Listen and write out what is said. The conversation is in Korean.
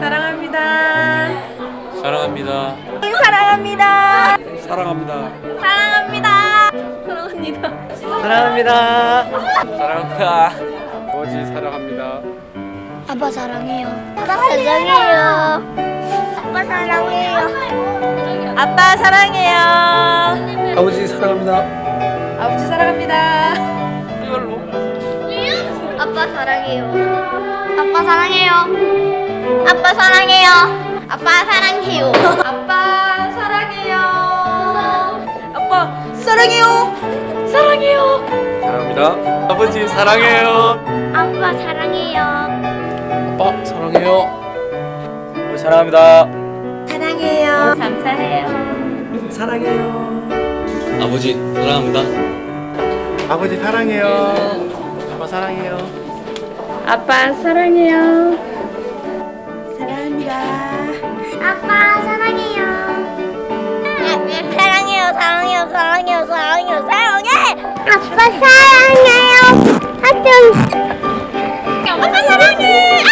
사랑합니다. 사랑합니다. 사랑합니다. 사랑합니다. 사랑합니다. 사랑합니다. 사랑합니다. 사랑합니다. 아버지 사랑합니다. 아빠 사랑해요. 아빠 사랑해요. 아빠 사랑해요. 아빠 사랑해요. 아버지 사랑합니다. 아빠 사랑해요. 아빠 사랑해요. 아빠 사랑해요. 아빠 사랑해요. 아빠 사랑해요. 아빠 사랑해요. 사랑해요. 사랑합니다. 아버지 사랑해요. 아빠 사랑해요. 아빠 사랑해요. 아버지 사랑합니다. 사랑해요. 감사해요. 사랑해요. 아버지 사랑합니다. 아버지 사랑해요. 아빠 사랑해요. 아빠 사랑해요. 사랑합니다. 아빠 사랑해요. 사랑해요. 사랑해요. 사랑해요. 사랑해요. 사랑해. 아빠 사랑해요. 아빠 사랑해. 아!